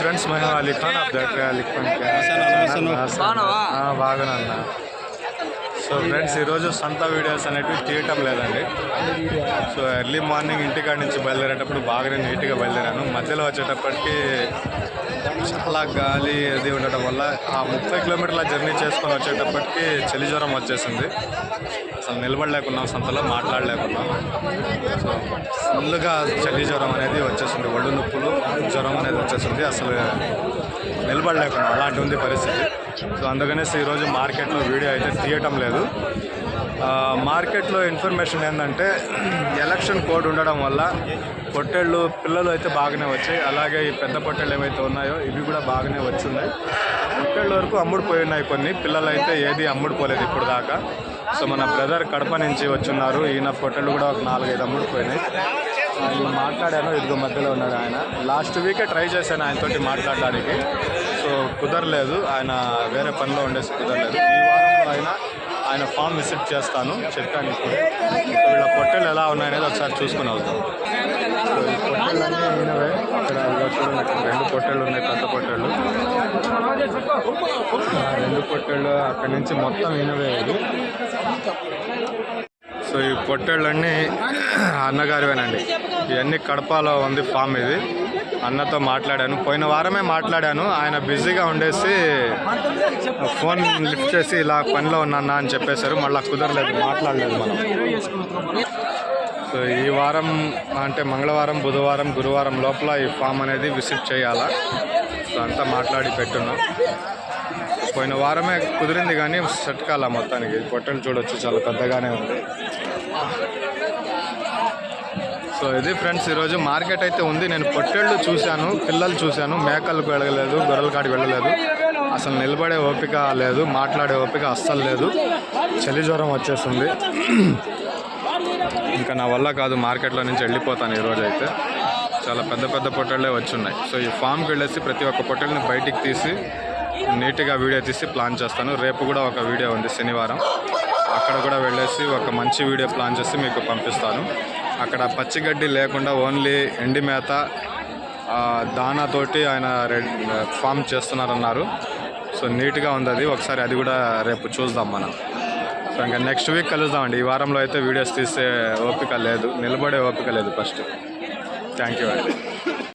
Friends మేము అలీ ఖాన్ అబ్దాకా Ali Khan so friends ఈరోజు సొంత వీడియోస్ అనేవి తీయటం లేదండి. సో ఎర్లీ మార్నింగ్ ఇంటికాడ నుంచి బయలుదేరేటప్పుడు బాగానే నీట్గా బయలుదేరాను. మధ్యలో వచ్చేటప్పటికి చాలా గాలి అది ఉండటం వల్ల ఆ ముప్పై కిలోమీటర్ల జర్నీ చేసుకొని వచ్చేటప్పటికి చలి జ్వరం వచ్చేసింది. అసలు నిలబడలేకున్నాం సంతలో మాట్లాడలేకున్నాం. సో ఫుల్గా చలి జ్వరం అనేది వచ్చేసింది ఒళ్ళు నొప్పులు జ్వరం అనేది వచ్చేసింది. అసలు నిలబడలేకుండా అలాంటి ఉంది పరిస్థితి. సో అందుకనేసి ఈరోజు మార్కెట్లో వీడియో అయితే తీయటం లేదు. మార్కెట్లో ఇన్ఫర్మేషన్ ఏంటంటే ఎలక్షన్ కోడ్ ఉండడం వల్ల పొట్టేళ్ళు పిల్లలు అయితే బాగానే వచ్చాయి. అలాగే ఈ పెద్ద పొట్టేళ్ళు ఏవైతే ఉన్నాయో ఇవి కూడా బాగానే వచ్చున్నాయి. పొట్టేళ్ళ వరకు అమ్ముడుపోయి ఉన్నాయి కొన్ని. పిల్లలు అయితే ఏది అమ్ముడుపోలేదు ఇప్పుడు దాకా. సో మన బ్రదర్ కడప నుంచి వచ్చున్నారు. ఈయన పొట్టేళ్ళు కూడా ఒక నాలుగైదు అమ్ముడుపోయినాయి. మాట్లాడాను ఇదిగో మధ్యలో ఉన్నాడు ఆయన. లాస్ట్ వీకే ట్రై చేశాను ఆయనతోటి మాట్లాడడానికి. సో కుదరలేదు. ఆయన వేరే పనిలో ఉండేసి కుదరలేదు. ఈ వారంలో ఆయన ఆయన ఫామ్ విజిట్ చేస్తాను. చెప్పాను ఇప్పుడు. వీళ్ళ పొట్టెలు ఎలా ఉన్నాయనేది ఒకసారి చూసుకుని వెళ్తాం. సో ఈ ఈయనవే. ఇక్కడ రెండు పొట్టెళ్ళు ఉన్నాయి పెద్ద పొట్టెళ్ళు. రెండు పొట్టెళ్ళు అక్కడి నుంచి మొత్తం ఈయనవే ఇది. సో ఈ పొట్టేళ్ళన్నీ అన్నగారివేనండి. ఇవన్నీ కడపలో ఉంది ఫామ్ ఇది. అన్నతో మాట్లాడాను. పోయిన వారమే మాట్లాడాను. ఆయన బిజీగా ఉండేసి ఫోన్ లిఫ్ట్ చేసి ఇలా పనిలో ఉన్నా అని చెప్పేశారు. మళ్ళీ కుదరలేదు మాట్లాడలేదు మనం. సో ఈ వారం అంటే మంగళవారం బుధవారం గురువారం లోపల ఈ ఫామ్ అనేది విజిట్ చేయాలా? సో అంతా మాట్లాడి పెట్టున్నాం. పోయిన వారమే కుదిరింది కానీ సెట్ కాల మొత్తానికి. పొట్టెలు చూడొచ్చు చాలా పెద్దగానే ఉంది. సో ఇది ఫ్రెండ్స్ ఈరోజు మార్కెట్ అయితే ఉంది. నేను పొట్టేళ్ళు చూశాను పిల్లలు చూశాను. మేకలకు వెళ్ళలేదు గొర్రెల కాడికి వెళ్ళలేదు. అసలు నిలబడే ఓపిక లేదు మాట్లాడే ఓపిక అస్సలు లేదు. చలి జ్వరం వచ్చేస్తుంది. ఇంకా నా వల్ల కాదు మార్కెట్లో నుంచి వెళ్ళిపోతాను ఈరోజు అయితే. చాలా పెద్ద పెద్ద పొట్టేళ్ళే వచ్చున్నాయి. సో ఈ ఫామ్కి వెళ్ళేసి ప్రతి ఒక్క పొట్టెల్ని బయటికి తీసి నీట్గా వీడియో తీసి ప్లాన్ చేస్తాను. రేపు కూడా ఒక వీడియో ఉంది శనివారం. అక్కడ కూడా వెళ్ళేసి ఒక మంచి వీడియో ప్లాన్ చేసి మీకు పంపిస్తాను. అక్కడ పచ్చిగడ్డి లేకుండా ఓన్లీ ఎండి మేత దానాతోటి ఆయన రెడ్ ఫామ్ చేస్తున్నారన్నారు. సో నీట్గా ఉంది అది. ఒకసారి అది కూడా రేపు చూద్దాం మనం. సో ఇంకా నెక్స్ట్ వీక్ కలుద్దామండి. ఈ వారంలో అయితే వీడియోస్ తీసే ఓపిక లేదు. నిలబడే ఓపిక లేదు ఫస్ట్. థ్యాంక్ యూ అండి.